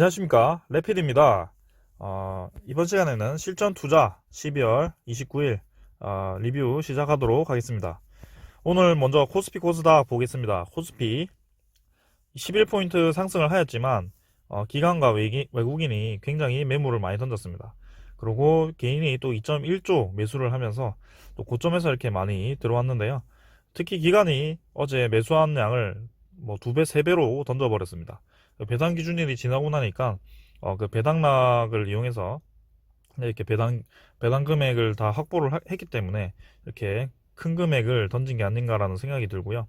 안녕하십니까. 레필입니다. 어, 이번 시간에는 실전 투자 12월 29일 어, 리뷰 시작하도록 하겠습니다. 오늘 먼저 코스피 코스닥 보겠습니다. 코스피 11포인트 상승을 하였지만 어, 기관과 외기, 외국인이 굉장히 매물을 많이 던졌습니다. 그리고 개인이 또 2.1조 매수를 하면서 또 고점에서 이렇게 많이 들어왔는데요. 특히 기관이 어제 매수한 양을 뭐 두 배, 세 배로 던져버렸습니다 배당 기준일이 지나고 나니까 어, 그 배당락을 이용해서 이렇게 배당 배당 금액을 다 확보를 하- 했기 때문에 이렇게 큰 금액을 던진 게 아닌가라는 생각이 들고요.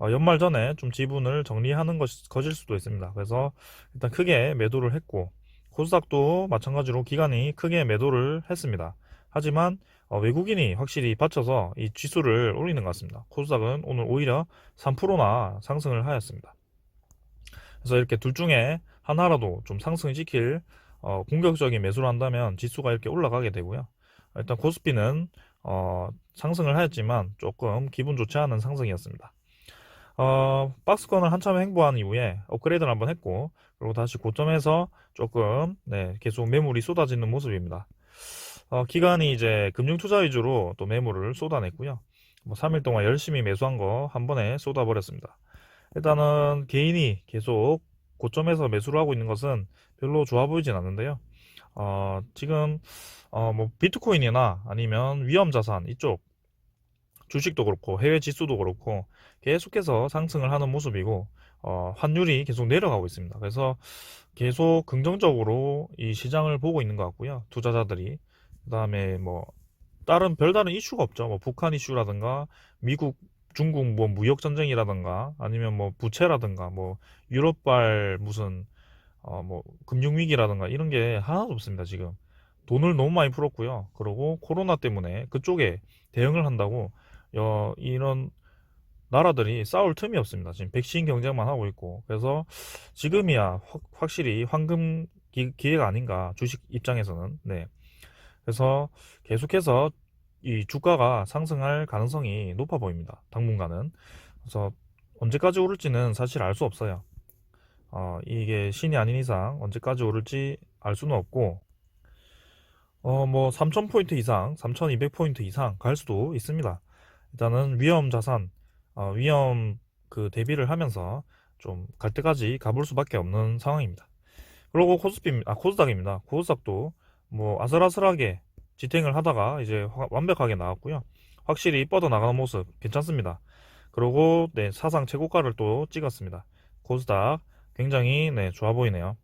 어, 연말 전에 좀 지분을 정리하는 것 것일 수도 있습니다. 그래서 일단 크게 매도를 했고 코스닥도 마찬가지로 기관이 크게 매도를 했습니다. 하지만 어, 외국인이 확실히 받쳐서 이 지수를 올리는 것 같습니다. 코스닥은 오늘 오히려 3%나 상승을 하였습니다. 그래서 이렇게 둘 중에 하나라도 좀 상승시킬 어, 공격적인 매수를 한다면 지수가 이렇게 올라가게 되고요. 일단 코스피는 어, 상승을 하였지만 조금 기분 좋지 않은 상승이었습니다. 어, 박스권을 한참 횡보한 이후에 업그레이드를 한번 했고 그리고 다시 고점에서 조금 네, 계속 매물이 쏟아지는 모습입니다. 어, 기간이 이제 금융투자 위주로 또 매물을 쏟아냈고요. 뭐 3일 동안 열심히 매수한 거 한 번에 쏟아버렸습니다. 일단은 개인이 계속 고점에서 매수를 하고 있는 것은 별로 좋아 보이진 않는데요. 어, 지금 어, 뭐 비트코인이나 아니면 위험 자산 이쪽 주식도 그렇고 해외 지수도 그렇고 계속해서 상승을 하는 모습이고 어, 환율이 계속 내려가고 있습니다. 그래서 계속 긍정적으로 이 시장을 보고 있는 것 같고요. 투자자들이 그다음에 뭐 다른 별다른 이슈가 없죠. 뭐 북한 이슈라든가 미국 중국 뭐 무역 전쟁이라든가 아니면 뭐 부채라든가 뭐 유럽발 무슨 어 뭐 금융 위기라든가 이런 게 하나도 없습니다 지금. 돈을 너무 많이 풀었고요. 그리고 코로나 때문에 그쪽에 대응을 한다고 어 이런 나라들이 싸울 틈이 없습니다. 지금 백신 경쟁만 하고 있고. 그래서 지금이야 확, 확실히 황금 기, 기회가 아닌가 주식 입장에서는. 네. 그래서 계속해서 이 주가가 상승할 가능성이 높아 보입니다. 당분간은. 그래서 언제까지 오를지는 사실 알 수 없어요. 어, 이게 신이 아닌 이상 언제까지 오를지 알 수는 없고, 어, 뭐 3,000포인트 이상, 3,200포인트 이상 갈 수도 있습니다. 일단은 위험 자산, 어, 위험 그 대비를 하면서 좀 갈 때까지 가볼 수밖에 없는 상황입니다. 그리고 코스피, 아, 코스닥입니다. 코스닥도 뭐 아슬아슬하게 지탱을 하다가 이제 화- 완벽하게 나왔고요. 확실히 뻗어나가는 모습 괜찮습니다. 그리고 네, 사상 최고가를 또 찍었습니다. 코스닥 굉장히 네, 좋아 보이네요.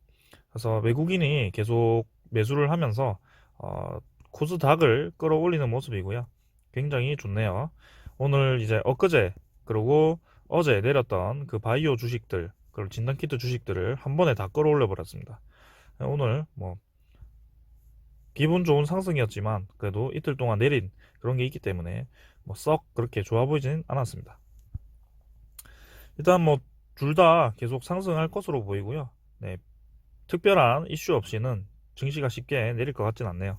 그래서 외국인이 계속 매수를 하면서 어, 코스닥을 끌어올리는 모습이고요. 굉장히 좋네요. 오늘 이제 엊그제 그리고 어제 내렸던 그 바이오 주식들 그리고 진단키트 주식들을 한 번에 다 끌어올려 버렸습니다. 오늘 뭐 기분 좋은 상승이었지만 그래도 이틀 동안 내린 그런 게 있기 때문에 뭐 썩 그렇게 좋아 보이진 않았습니다. 일단 뭐 둘 다 계속 상승할 것으로 보이고요. 네, 특별한 이슈 없이는 증시가 쉽게 내릴 것 같진 않네요.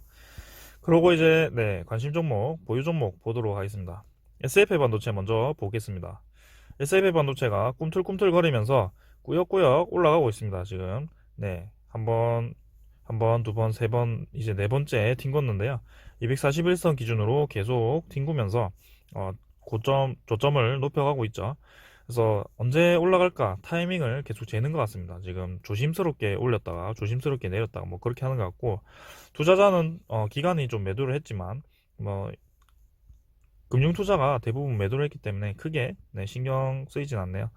그러고 이제 네, 관심 종목, 보유 종목 보도록 하겠습니다. SFA 반도체 먼저 보겠습니다. SFA 반도체가 꿈틀꿈틀거리면서 꾸역꾸역 올라가고 있습니다. 지금 네, 한번 한 번, 두 번, 세 번, 이제 네 번째 튕겼는데요. 241선 기준으로 계속 튕구면서 어, 고점, 조점을 높여가고 있죠. 그래서 언제 올라갈까 타이밍을 계속 재는 것 같습니다. 지금 조심스럽게 올렸다가 조심스럽게 내렸다가 뭐 그렇게 하는 것 같고 투자자는 어, 기간이 좀 매도를 했지만 뭐 금융 투자가 대부분 매도를 했기 때문에 크게 네, 신경 쓰이진 않네요.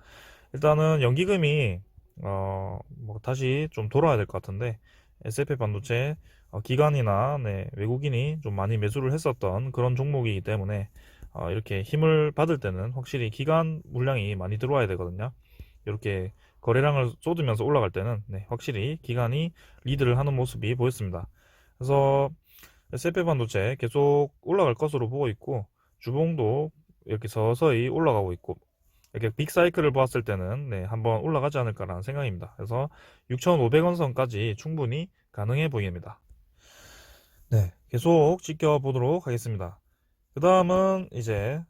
일단은 연기금이 어, 뭐 다시 좀 돌아야 될 것 같은데 SF 반도체 어, 기관이나 네, 외국인이 좀 많이 매수를 했었던 그런 종목이기 때문에 어, 이렇게 힘을 받을 때는 확실히 기관 물량이 많이 들어와야 되거든요. 이렇게 거래량을 쏟으면서 올라갈 때는 네, 확실히 기관이 리드를 하는 모습이 보였습니다. 그래서 SF 반도체 계속 올라갈 것으로 보고 있고 주봉도 이렇게 서서히 올라가고 있고 이렇게 빅 사이클을 보았을 때는 네, 한번 올라가지 않을까라는 생각입니다. 그래서 6,500원 선까지 충분히 가능해 보입니다. 네, 계속 지켜보도록 하겠습니다. 그 다음은 이제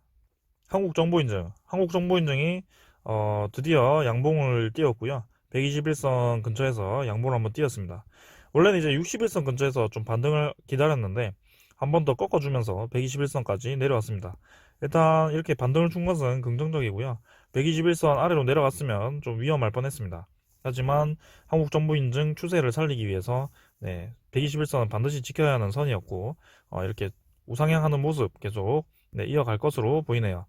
한국 정보 인증. 한국 정보 인증이 어, 드디어 양봉을 띄웠고요. 121선 근처에서 양봉을 한번 띄었습니다. 원래는 이제 61선 근처에서 좀 반등을 기다렸는데 한 번 더 꺾어주면서 121선까지 내려왔습니다. 일단 이렇게 반등을 준 것은 긍정적이고요. 121선 아래로 내려갔으면 좀 위험할 뻔했습니다. 하지만 한국 정부 인증 추세를 살리기 위해서 네, 121선은 반드시 지켜야 하는 선이었고 어, 이렇게 우상향하는 모습 계속 네, 이어갈 것으로 보이네요.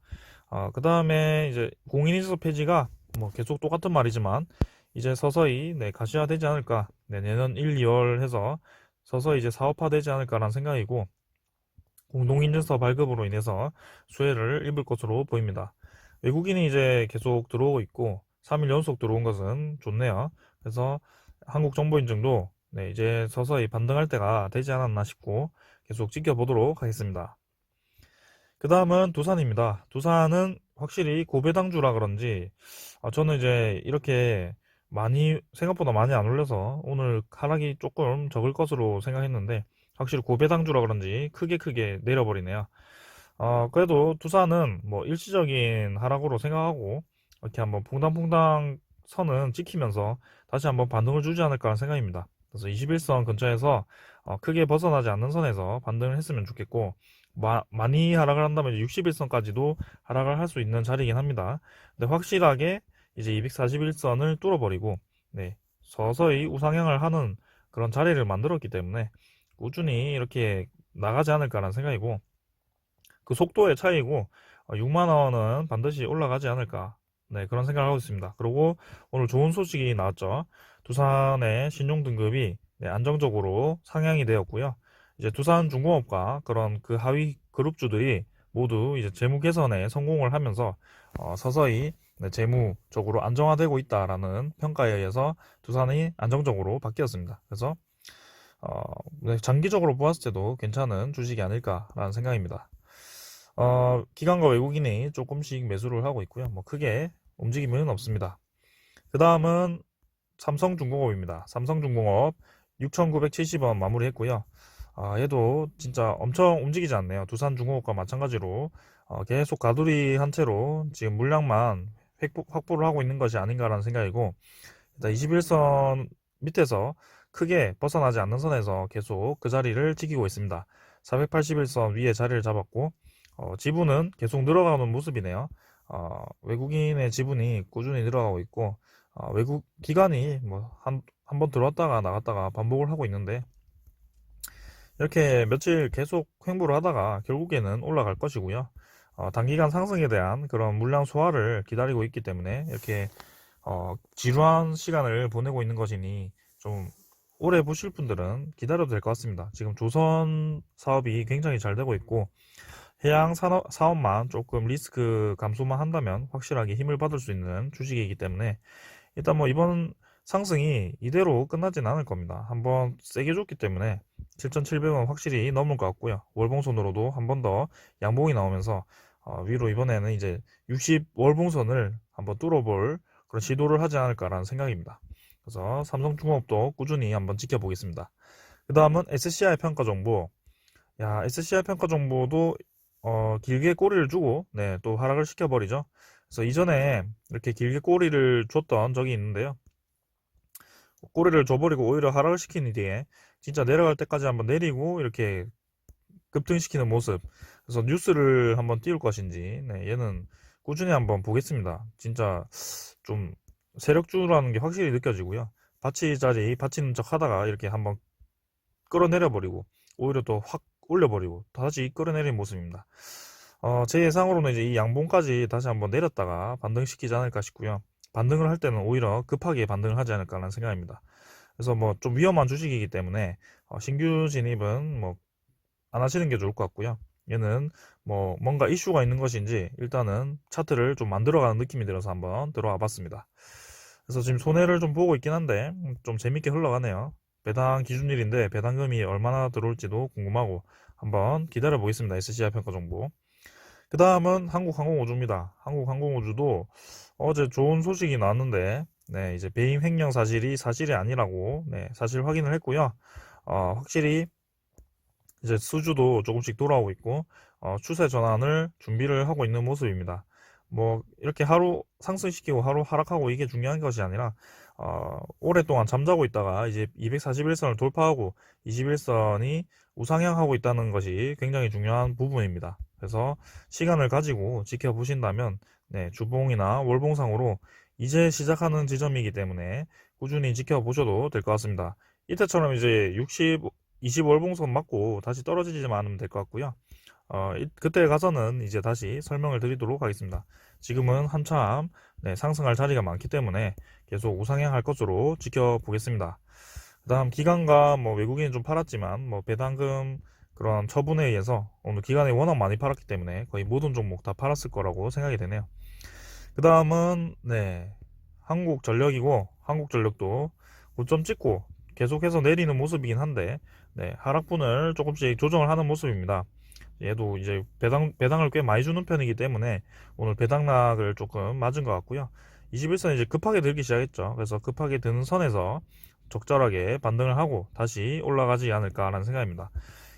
어, 그 다음에 이제 공인인증서 폐지가 뭐 계속 똑같은 말이지만 이제 서서히 네, 가시화되지 않을까 네, 내년 1, 2월 해서 서서히 이제 사업화되지 않을까라는 생각이고 공동인증서 발급으로 인해서 수혜를 입을 것으로 보입니다. 외국인이 이제 계속 들어오고 있고 3일 연속 들어온 것은 좋네요. 그래서 한국 정보 인증도 네, 이제 서서히 반등할 때가 되지 않았나 싶고 계속 지켜보도록 하겠습니다. 그 다음은 두산입니다. 두산은 확실히 고배당주라 그런지 아, 저는 이제 이렇게 많이 생각보다 많이 안 올려서 오늘 하락이 조금 적을 것으로 생각했는데 확실히 고배당주라 그런지 크게 크게 내려버리네요. 어, 그래도 두산은 뭐 일시적인 하락으로 생각하고 이렇게 한번 퐁당퐁당 선은 지키면서 다시 한번 반등을 주지 않을까 하는 생각입니다. 그래서 21선 근처에서 어, 크게 벗어나지 않는 선에서 반등을 했으면 좋겠고 마- 많이 하락을 한다면 61선까지도 하락을 할 수 있는 자리이긴 합니다. 근데 확실하게 이제 241선을 뚫어버리고 네, 서서히 우상향을 하는 그런 자리를 만들었기 때문에 꾸준히 이렇게 나가지 않을까라는 생각이고 그 속도의 차이고 6만 원은 반드시 올라가지 않을까 네 그런 생각을 하고 있습니다. 그리고 오늘 좋은 소식이 나왔죠. 두산의 신용 등급이 네, 안정적으로 상향이 되었고요. 이제 두산 중공업과 그런 그 하위 그룹주들이 모두 이제 재무 개선에 성공을 하면서 어, 서서히 네, 재무적으로 안정화되고 있다라는 평가에 의해서 두산이 안정적으로 바뀌었습니다. 그래서 어, 네, 장기적으로 보았을 때도 괜찮은 주식이 아닐까라는 생각입니다. 어, 기관과 외국인이 조금씩 매수를 하고 있고요. 뭐 크게 움직임은 없습니다. 그 다음은 삼성중공업입니다. 삼성중공업 6,970원 마무리했고요. 아, 얘도 진짜 엄청 움직이지 않네요. 두산중공업과 마찬가지로 어, 계속 가두리 한 채로 지금 물량만 획보- 확보를 하고 있는 것이 아닌가라는 생각이고 일단 21선 밑에서 크게 벗어나지 않는 선에서 계속 그 자리를 지키고 있습니다. 481선 위에 자리를 잡았고 어, 지분은 계속 늘어가는 모습이네요. 어, 외국인의 지분이 꾸준히 늘어가고 있고 어, 외국 기관이 뭐 한 한 번 들어왔다가 나갔다가 반복을 하고 있는데 이렇게 며칠 계속 횡보를 하다가 결국에는 올라갈 것이고요. 어, 단기간 상승에 대한 그런 물량 소화를 기다리고 있기 때문에 이렇게 어, 지루한 시간을 보내고 있는 것이니 좀 오래 보실 분들은 기다려도 될 것 같습니다. 지금 조선 사업이 굉장히 잘 되고 있고 해양 산업, 사업만 조금 리스크 감소만 한다면 확실하게 힘을 받을 수 있는 주식이기 때문에 일단 뭐 이번 상승이 이대로 끝나진 않을 겁니다. 한번 세게 줬기 때문에 7,700원 확실히 넘을 것 같고요. 월봉선으로도 한 번 더 양봉이 나오면서 어, 위로 이번에는 이제 60 월봉선을 한번 뚫어볼 그런 시도를 하지 않을까라는 생각입니다. 그래서 삼성중공업도 꾸준히 한번 지켜보겠습니다. 그 다음은 SCI 평가 정보. 야, SCI 평가 정보도 어, 길게 꼬리를 주고 네, 또 하락을 시켜버리죠. 그래서 이전에 이렇게 길게 꼬리를 줬던 적이 있는데요. 꼬리를 줘버리고 오히려 하락을 시킨 뒤에 진짜 내려갈 때까지 한번 내리고 이렇게 급등시키는 모습. 그래서 뉴스를 한번 띄울 것인지, 네, 얘는 꾸준히 한번 보겠습니다. 진짜 좀 세력주라는 게 확실히 느껴지고요. 받치 자리 받치는 척 하다가 이렇게 한번 끌어내려 버리고 오히려 또확 올려버리고 다시 끌어내리는 모습입니다. 어, 제 예상으로는 이제 이 양봉까지 다시 한번 내렸다가 반등시키지 않을까 싶고요. 반등을 할 때는 오히려 급하게 반등을 하지 않을까라는 생각입니다. 그래서 뭐 좀 위험한 주식이기 때문에 어, 신규 진입은 뭐 안 하시는 게 좋을 것 같고요. 얘는 뭐 뭔가 이슈가 있는 것인지 일단은 차트를 좀 만들어가는 느낌이 들어서 한번 들어와 봤습니다. 그래서 지금 손해를 좀 보고 있긴 한데 음, 좀 재밌게 흘러가네요. 배당 기준일인데 배당금이 얼마나 들어올지도 궁금하고 한번 기다려 보겠습니다. SCI 평가 정보. 그 다음은 한국항공우주입니다. 한국항공우주도 어제 좋은 소식이 나왔는데 네, 이제 배임 횡령 사실이 사실이 아니라고 네, 사실 확인을 했고요. 어, 확실히 이제 수주도 조금씩 돌아오고 있고 어, 추세 전환을 준비를 하고 있는 모습입니다. 뭐 이렇게 하루 상승시키고 하루 하락하고 이게 중요한 것이 아니라 어, 오랫동안 잠자고 있다가 이제 241선을 돌파하고 21선이 우상향하고 있다는 것이 굉장히 중요한 부분입니다. 그래서 시간을 가지고 지켜보신다면 네, 주봉이나 월봉상으로 이제 시작하는 지점이기 때문에 꾸준히 지켜보셔도 될 것 같습니다. 이때처럼 이제 60, 20월봉선 맞고 다시 떨어지지만 않으면 될 것 같고요. 어, 이- 그때 가서는 이제 다시 설명을 드리도록 하겠습니다. 지금은 한참 네, 상승할 자리가 많기 때문에 계속 우상향할 것으로 지켜보겠습니다. 그 다음 기관과 뭐 외국인이 좀 팔았지만 뭐 배당금 그런 처분에 의해서 오늘 기관이 워낙 많이 팔았기 때문에 거의 모든 종목 다 팔았을 거라고 생각이 되네요. 그 다음은 네 한국전력이고 한국전력도 고점 찍고 계속해서 내리는 모습이긴 한데 네 하락분을 조금씩 조정을 하는 모습입니다. 얘도 이제 배당 배당을 꽤 많이 주는 편이기 때문에 오늘 배당락을 조금 맞은 것 같고요. 21선 이제 급하게 들기 시작했죠. 그래서 급하게 드는 선에서 적절하게 반등을 하고 다시 올라가지 않을까라는 생각입니다.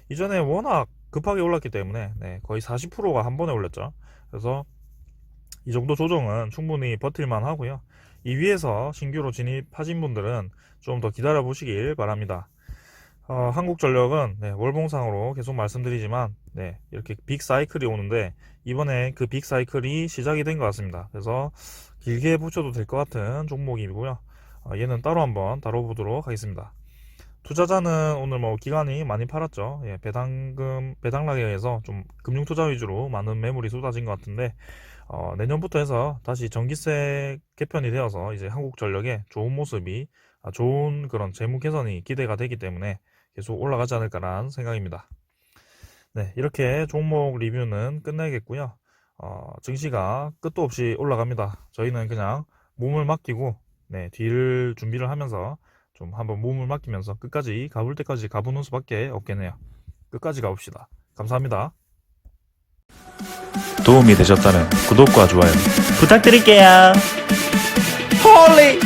이전에 워낙 급하게 올랐기 때문에 네, 거의 40%가 한 번에 올렸죠. 그래서 이 정도 조정은 충분히 버틸만 하고요. 이 위에서 신규로 진입하신 분들은 좀 더 기다려 보시길 바랍니다. 어, 한국전력은 네, 월봉상으로 계속 말씀드리지만 네, 이렇게 빅 사이클이 오는데 이번에 그 빅 사이클이 시작이 된 것 같습니다. 그래서 길게 보셔도 될 것 같은 종목이고요. 어, 얘는 따로 한번 다뤄보도록 하겠습니다. 투자자는 오늘 뭐 기관이 많이 팔았죠. 예, 배당금 배당락에 의해서 좀 금융 투자 위주로 많은 매물이 쏟아진 것 같은데 어, 내년부터 해서 다시 전기세 개편이 되어서 이제 한국전력의 좋은 모습이 아, 좋은 그런 재무 개선이 기대가 되기 때문에 계속 올라가지 않을까라는 생각입니다. 네, 이렇게 종목 리뷰는 끝내겠고요. 어, 증시가 끝도 없이 올라갑니다. 저희는 그냥 몸을 맡기고 네, 뒤를 준비를 하면서 좀 한번 몸을 맡기면서 끝까지 가볼 때까지 가보는 수밖에 없겠네요. 끝까지 가봅시다. 감사합니다. 도움이 되셨다면 구독과 좋아요 부탁드릴게요. 홀리